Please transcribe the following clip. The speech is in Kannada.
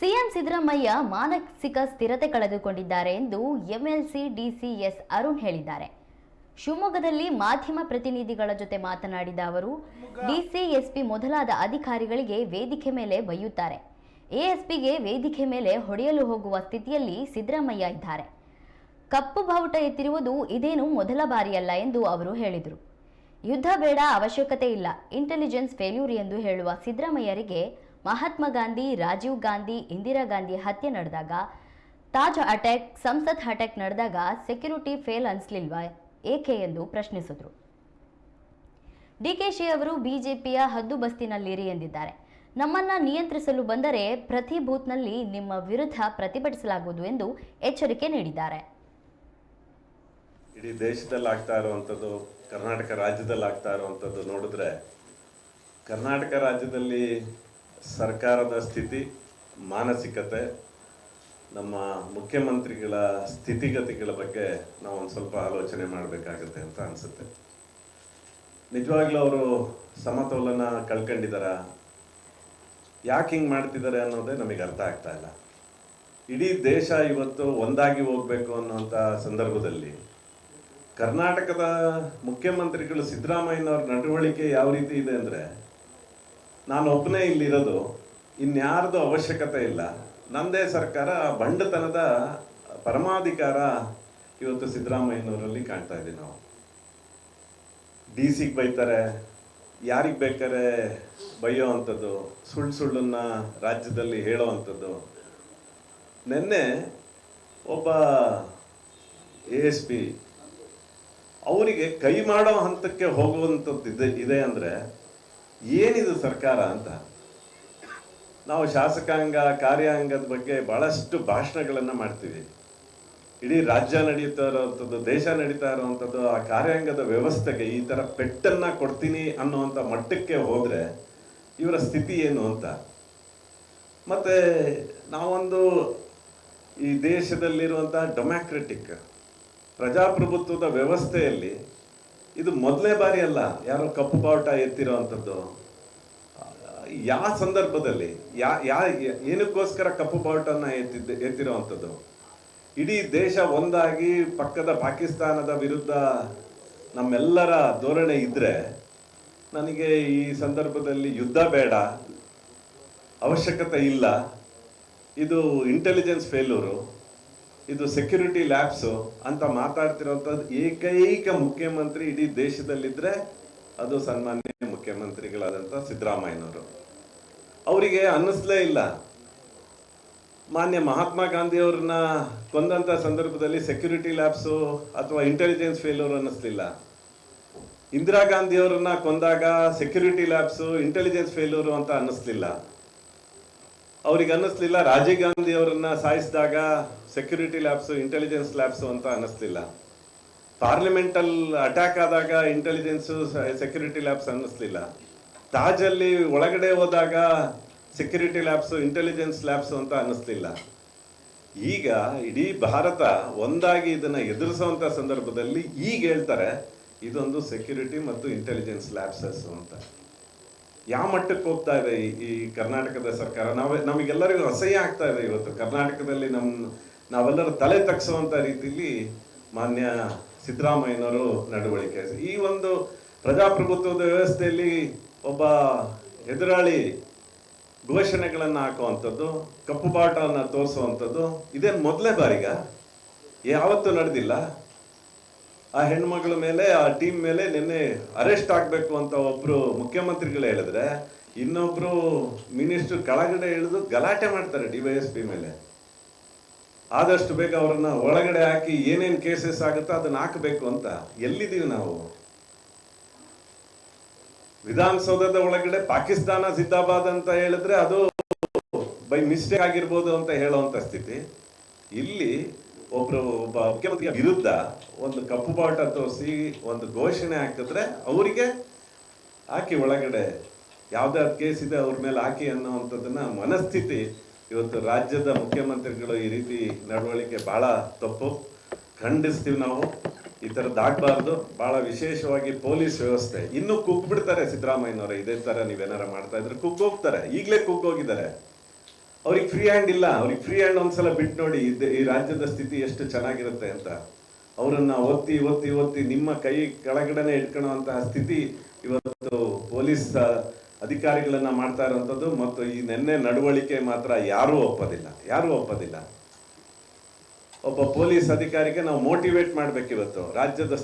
ಸಿಎಂ ಸಿದ್ದರಾಮಯ್ಯ ಮಾನಸಿಕ ಸ್ಥಿರತೆ ಕಳೆದುಕೊಂಡಿದ್ದಾರೆ ಎಂದು ಎಂಎಲ್ಸಿ ಡಿಸಿಎಸ್ ಅರುಣ್ ಹೇಳಿದ್ದಾರೆ. ಶಿವಮೊಗ್ಗದಲ್ಲಿ ಮಾಧ್ಯಮ ಪ್ರತಿನಿಧಿಗಳ ಜೊತೆ ಮಾತನಾಡಿದ ಅವರು, ಡಿಸಿಎಸ್ಪಿ ಮೊದಲಾದ ಅಧಿಕಾರಿಗಳಿಗೆ ವೇದಿಕೆ ಮೇಲೆ ಬೈಯುತ್ತಾರೆ. ಎಎಸ್ಪಿಗೆ ವೇದಿಕೆ ಮೇಲೆ ಹೊಡೆಯಲು ಹೋಗುವ ಸ್ಥಿತಿಯಲ್ಲಿ ಸಿದ್ದರಾಮಯ್ಯ ಇದ್ದಾರೆ. ಕಪ್ಪು ಬಾವುಟ ಎತ್ತಿರುವುದು ಇದೇನು ಮೊದಲ ಬಾರಿಯಲ್ಲ ಎಂದು ಅವರು ಹೇಳಿದರು. ಯುದ್ಧ ಬೇಡ ಅವಶ್ಯಕತೆ ಇಲ್ಲ, ಇಂಟೆಲಿಜೆನ್ಸ್ ಫೇಲ್ಯೂರ್ ಎಂದು ಹೇಳುವ ಸಿದ್ದರಾಮಯ್ಯರಿಗೆ ಮಹಾತ್ಮ ಗಾಂಧಿ, ರಾಜೀವ್ ಗಾಂಧಿ, ಇಂದಿರಾ ಗಾಂಧಿ ಹತ್ಯೆ ನಡೆದಾಗ, ತಾಜ್ ಅಟ್ಯಾಕ್, ಸಂಸತ್ ಅಟ್ಯಾಕ್ ನಡೆದಾಗ ಸೆಕ್ಯೂರಿಟಿ ಫೇಲ್ ಅನಿಸ್ಲಿಲ್ವಾ? ಏಕೆ ಎಂದು ಪ್ರಶ್ನಿಸಿದರು. ಡಿಕೆಶಿ ಅವರು ಬಿಜೆಪಿಯ ಹದ್ದುಬಸ್ತಿನಲ್ಲಿರಿ ಎಂದಿದ್ದಾರೆ. ನಮ್ಮನ್ನ ನಿಯಂತ್ರಿಸಲು ಬಂದರೆ ಪ್ರತಿ ಬೂತ್ನಲ್ಲಿ ನಿಮ್ಮ ವಿರುದ್ಧ ಪ್ರತಿಭಟಿಸಲಾಗುವುದು ಎಂದು ಎಚ್ಚರಿಕೆ ನೀಡಿದ್ದಾರೆ. ಇಡೀ ದೇಶದಲ್ಲಿ ಆಗ್ತಾ ಇರುವಂಥದ್ದು, ಕರ್ನಾಟಕ ರಾಜ್ಯದಲ್ಲಿ ಆಗ್ತಾ ಇರುವಂಥದ್ದು ನೋಡಿದ್ರೆ, ಕರ್ನಾಟಕ ರಾಜ್ಯದಲ್ಲಿ ಸರ್ಕಾರದ ಸ್ಥಿತಿ, ಮಾನಸಿಕತೆ, ನಮ್ಮ ಮುಖ್ಯಮಂತ್ರಿಗಳ ಸ್ಥಿತಿಗತಿಗಳ ಬಗ್ಗೆ ನಾವು ಒಂದು ಸ್ವಲ್ಪ ಆಲೋಚನೆ ಮಾಡಬೇಕಾಗತ್ತೆ ಅಂತ ಅನಿಸುತ್ತೆ. ನಿಜವಾಗ್ಲೂ ಅವರು ಸಮತೋಲನ ಕಳ್ಕೊಂಡಿದ್ದಾರ ಯಾಕೆ ಹಿಂಗೆ ಮಾಡ್ತಿದ್ದಾರೆ ಅನ್ನೋದೇ ನಮಗೆ ಅರ್ಥ ಆಗ್ತಾ ಇಲ್ಲ. ಇಡೀ ದೇಶ ಇವತ್ತು ಒಂದಾಗಿ ಹೋಗ್ಬೇಕು ಅನ್ನುವಂಥ ಸಂದರ್ಭದಲ್ಲಿ ಕರ್ನಾಟಕದ ಮುಖ್ಯಮಂತ್ರಿಗಳು ಸಿದ್ದರಾಮಯ್ಯನವ್ರ ನಡವಳಿಕೆ ಯಾವ ರೀತಿ ಇದೆ ಅಂದರೆ ನಾನು ಒಬ್ಬನೇ ಇಲ್ಲಿರೋದು ಇನ್ಯಾರದು ಅವಶ್ಯಕತೆ ಇಲ್ಲ. ನಂದೇ ಸರ್ಕಾರ ಬಂಡತನದ ಪರಮಾಧಿಕಾರ ಇವತ್ತು ಸಿದ್ದರಾಮಯ್ಯನವರಲ್ಲಿ ಕಾಣ್ತಾ ಇದ್ದೀವಿ ನಾವು. ಡಿ ಸಿಗೆ ಬೈತಾರೆ, ಯಾರಿಗೆ ಬೇಕಾರೆ ಬೈಯೋ ಅಂಥದ್ದು, ಸುಳ್ಳು ಸುಳ್ಳನ್ನು ರಾಜ್ಯದಲ್ಲಿ ಹೇಳೋ ಅಂಥದ್ದು. ನಿನ್ನೆ ಒಬ್ಬ ಎ ಎಸ್ ಪಿ, ಅವರಿಗೆ ಕೈ ಮಾಡೋ ಹಂತಕ್ಕೆ ಹೋಗುವಂಥದ್ದು ಇದೆ ಇದೆ ಅಂದರೆ ಏನಿದು ಸರ್ಕಾರ ಅಂತ? ನಾವು ಶಾಸಕಾಂಗ, ಕಾರ್ಯಾಂಗದ ಬಗ್ಗೆ ಬಹಳಷ್ಟು ಭಾಷಣಗಳನ್ನು ಮಾಡ್ತೀವಿ. ಇಡೀ ರಾಜ್ಯ ನಡೀತಾ ಇರೋವಂಥದ್ದು, ದೇಶ ನಡೀತಾ ಇರುವಂಥದ್ದು, ಆ ಕಾರ್ಯಾಂಗದ ವ್ಯವಸ್ಥೆಗೆ ಈ ಥರ ಪೆಟ್ಟನ್ನು ಕೊಡ್ತೀನಿ ಅನ್ನುವಂಥ ಮಟ್ಟಕ್ಕೆ ಹೋದರೆ ಇವರ ಸ್ಥಿತಿ ಏನು ಅಂತ? ಮತ್ತೆ ನಾವೊಂದು ಈ ದೇಶದಲ್ಲಿರುವಂಥ ಡೊಮ್ಯಾಕ್ರೆಟಿಕ್ ಪ್ರಜಾಪ್ರಭುತ್ವದ ವ್ಯವಸ್ಥೆಯಲ್ಲಿ ಇದು ಮೊದಲನೇ ಬಾರಿ ಅಲ್ಲ. ಯಾರೋ ಕಪ್ಪು ಬಾವುಟ ಎತ್ತಿರೋ ಅಂಥದ್ದು. ಯಾವ ಸಂದರ್ಭದಲ್ಲಿ, ಯಾ ಯಾ, ಏನಕ್ಕೋಸ್ಕರ ಕಪ್ಪು ಬಾವುಟನ ಎತ್ತಿದ್ದ, ಎತ್ತಿರೋ ಅಂಥದ್ದು? ಇಡೀ ದೇಶ ಒಂದಾಗಿ ಪಕ್ಕದ ಪಾಕಿಸ್ತಾನದ ವಿರುದ್ಧ ನಮ್ಮೆಲ್ಲರ ಧೋರಣೆ ಇದ್ದರೆ ನನಗೆ ಈ ಸಂದರ್ಭದಲ್ಲಿ ಯುದ್ಧ ಬೇಡ. ಅವಶ್ಯಕತೆ ಇಲ್ಲ. ಇದು ಇಂಟೆಲಿಜೆನ್ಸ್ ಫೇಲ್ಯೂರು ಇದು ಸೆಕ್ಯೂರಿಟಿ ಲ್ಯಾಬ್ಸು ಅಂತ ಮಾತಾಡ್ತಿರೋಂಥದ್ದು ಏಕೈಕ ಮುಖ್ಯಮಂತ್ರಿ ಇಡೀ ದೇಶದಲ್ಲಿದ್ದರೆ ಅದು ಸನ್ಮಾನ್ಯ ಮುಖ್ಯಮಂತ್ರಿಗಳಾದಂಥ ಸಿದ್ದರಾಮಯ್ಯನವರು. ಅವರಿಗೆ ಅನ್ನಿಸ್ಲೇ ಇಲ್ಲ. ಮಾನ್ಯ ಮಹಾತ್ಮ ಗಾಂಧಿಯವ್ರನ್ನ ಕೊಂದಂಥ ಸಂದರ್ಭದಲ್ಲಿ ಸೆಕ್ಯೂರಿಟಿ ಲ್ಯಾಬ್ಸು ಅಥವಾ ಇಂಟೆಲಿಜೆನ್ಸ್ ಫೇಲ್ಯೂರ್ ಅನ್ನಿಸ್ಲಿಲ್ಲ. ಇಂದಿರಾ ಗಾಂಧಿಯವ್ರನ್ನ ಕೊಂದಾಗ ಸೆಕ್ಯೂರಿಟಿ ಲ್ಯಾಬ್ಸು ಇಂಟೆಲಿಜೆನ್ಸ್ ಫೇಲ್ಯೂರು ಅಂತ ಅನ್ನಿಸ್ಲಿಲ್ಲ. ಅವ್ರಿಗೆ ಅನ್ನಿಸ್ಲಿಲ್ಲ. ರಾಜೀವ್ ಗಾಂಧಿ ಅವರನ್ನ ಸಾಯಿಸಿದಾಗ ಸೆಕ್ಯೂರಿಟಿ ಲ್ಯಾಬ್ಸು ಇಂಟೆಲಿಜೆನ್ಸ್ ಲ್ಯಾಬ್ಸು ಅಂತ ಅನ್ನಿಸ್ಲಿಲ್ಲ. ಪಾರ್ಲಿಮೆಂಟಲ್ ಅಟ್ಯಾಕ್ ಆದಾಗ ಇಂಟೆಲಿಜೆನ್ಸು ಸೆಕ್ಯೂರಿಟಿ ಲ್ಯಾಬ್ಸ್ ಅನ್ನಿಸ್ಲಿಲ್ಲ. ತಾಜಲ್ಲಿ ಒಳಗಡೆ ಹೋದಾಗ ಸೆಕ್ಯೂರಿಟಿ ಲ್ಯಾಬ್ಸು ಇಂಟೆಲಿಜೆನ್ಸ್ ಲ್ಯಾಬ್ಸ್ ಅಂತ ಅನ್ನಿಸ್ಲಿಲ್ಲ. ಈಗ ಇಡೀ ಭಾರತ ಒಂದಾಗಿ ಇದನ್ನ ಎದುರಿಸುವಂತ ಸಂದರ್ಭದಲ್ಲಿ ಈಗ ಹೇಳ್ತಾರೆ, ಇದೊಂದು ಸೆಕ್ಯೂರಿಟಿ ಮತ್ತು ಇಂಟೆಲಿಜೆನ್ಸ್ ಲ್ಯಾಬ್ಸಸ್ ಅಂತ. ಯಾವ ಮಟ್ಟಕ್ಕೆ ಹೋಗ್ತಾ ಇದೆ ಈ- ಕರ್ನಾಟಕದ ಸರ್ಕಾರ? ನಾವೇ ನಮಗೆಲ್ಲರಿಗೂ ಅಸಹ್ಯ ಆಗ್ತಾ ಇದೆ ಇವತ್ತು. ಕರ್ನಾಟಕದಲ್ಲಿ ನಮ್ಮ ನಾವೆಲ್ಲರೂ ತಲೆ ತಗ್ಸುವಂಥ ರೀತಿಯಲ್ಲಿ ಮಾನ್ಯ ಸಿದ್ದರಾಮಯ್ಯನವರು ನಡವಳಿಕೆ ಈ ಒಂದು ಪ್ರಜಾಪ್ರಭುತ್ವದ ವ್ಯವಸ್ಥೆಯಲ್ಲಿ ಒಬ್ಬ ಎದುರಾಳಿ ಘೋಷಣೆಗಳನ್ನು ಹಾಕುವಂಥದ್ದು, ಕಪ್ಪು ಬಾಟವನ್ನು ತೋರಿಸುವಂಥದ್ದು, ಇದೇನು ಮೊದಲೇ ಬಾರಿಗ? ಯಾವತ್ತೂ ನಡೆದಿಲ್ಲ. ಆ ಹೆಣ್ಮಗಳ ಮೇಲೆ, ಆ ಟೀಮ್ ಮೇಲೆ ನಿನ್ನೆ ಅರೆಸ್ಟ್ ಆಗಬೇಕು ಅಂತ ಒಬ್ರು ಮುಖ್ಯಮಂತ್ರಿಗಳು ಹೇಳಿದ್ರೆ, ಇನ್ನೊಬ್ರು ಮಿನಿಸ್ಟರ್ ಕೆಳಗಡೆ ಇಳಿದು ಗಲಾಟೆ ಮಾಡ್ತಾರೆ ಡಿ ವೈ ಎಸ್ ಪಿ ಮೇಲೆ. ಆದಷ್ಟು ಬೇಗ ಅವರನ್ನ ಒಳಗಡೆ ಹಾಕಿ ಏನೇನ್ ಕೇಸಸ್ ಆಗುತ್ತೋ ಅದನ್ನ ಹಾಕಬೇಕು ಅಂತ ಎಲ್ಲಿದ್ದೀವಿ ನಾವು? ವಿಧಾನಸೌಧದ ಒಳಗಡೆ ಪಾಕಿಸ್ತಾನ ಸಿದ್ದಾಬಾದ್ ಅಂತ ಹೇಳಿದ್ರೆ ಅದು ಬೈ ಮಿಸ್ಟೇಕ್ ಆಗಿರ್ಬೋದು ಅಂತ ಹೇಳುವಂತ ಸ್ಥಿತಿ. ಇಲ್ಲಿ ಒಬ್ರು ಒಬ್ಬ ವಿರುದ್ಧ ಒಂದು ಕಪ್ಪು ಬಾಟ ತೋರಿಸಿ ಒಂದು ಘೋಷಣೆ ಹಾಕಿದ್ರೆ ಅವರಿಗೆ ಹಾಕಿ ಒಳಗಡೆ ಯಾವ್ದಾದ್ರು ಕೇಸ್ ಇದೆ ಅವ್ರ ಮೇಲೆ ಹಾಕಿ ಅನ್ನೋವಂಥದ್ದನ್ನ ಮನಸ್ಥಿತಿ ಇವತ್ತು ರಾಜ್ಯದ ಮುಖ್ಯಮಂತ್ರಿಗಳು ಈ ರೀತಿ ನಡವಳಿಕೆ ಬಹಳ ತಪ್ಪು. ಖಂಡಿಸ್ತೀವಿ ನಾವು. ಈ ಥರದ್ದು ದಾಟಬಾರ್ದು. ಬಹಳ ವಿಶೇಷವಾಗಿ ಪೊಲೀಸ್ ವ್ಯವಸ್ಥೆ. ಇನ್ನೂ ಕುಗ್ಬಿಡ್ತಾರೆ ಸಿದ್ದರಾಮಯ್ಯನವರ. ಇದೇ ತರ ನೀವೇನಾರ ಮಾಡ್ತಾ ಇದ್ರೆ ಕುಗ್ಗೋಗ್ತಾರೆ. ಈಗಲೇ ಕುಗ್ಗೋಗಿದ್ದಾರೆ. ಅವ್ರಿಗೆ ಫ್ರೀ ಹ್ಯಾಂಡ್ ಇಲ್ಲ. ಅವ್ರಿಗೆ ಫ್ರೀ ಹ್ಯಾಂಡ್ ಒಂದ್ಸಲ ಬಿಟ್ಟು ನೋಡಿ ಇದ್- ಈ ರಾಜ್ಯದ ಸ್ಥಿತಿ ಎಷ್ಟು ಚೆನ್ನಾಗಿರುತ್ತೆ ಅಂತ. ಅವರನ್ನು ಒತ್ತಿ ಒತ್ತಿ ಒತ್ತಿ ನಿಮ್ಮ ಕೈ ಕೆಳಗಡೆನೆ ಇಟ್ಕೊಳ್ಳುವಂತಹ ಸ್ಥಿತಿ ಇವತ್ತು ಪೊಲೀಸ್ ಅಧಿಕಾರಿಗಳನ್ನ ಮಾಡ್ತಾ ಇರುವಂಥದ್ದು ಮತ್ತು ಈ ನೆನ್ನೆ ನಡವಳಿಕೆ ಮಾತ್ರ ಯಾರೂ ಒಪ್ಪೋದಿಲ್ಲ. ಯಾರೂ ಒಪ್ಪೋದಿಲ್ಲ. ಒಬ್ಬ ಪೊಲೀಸ್ ಅಧಿಕಾರಿಗೆ ನಾವು ಮೋಟಿವೇಟ್ ಮಾಡ್ಬೇಕಿವತ್ತು ರಾಜ್ಯದ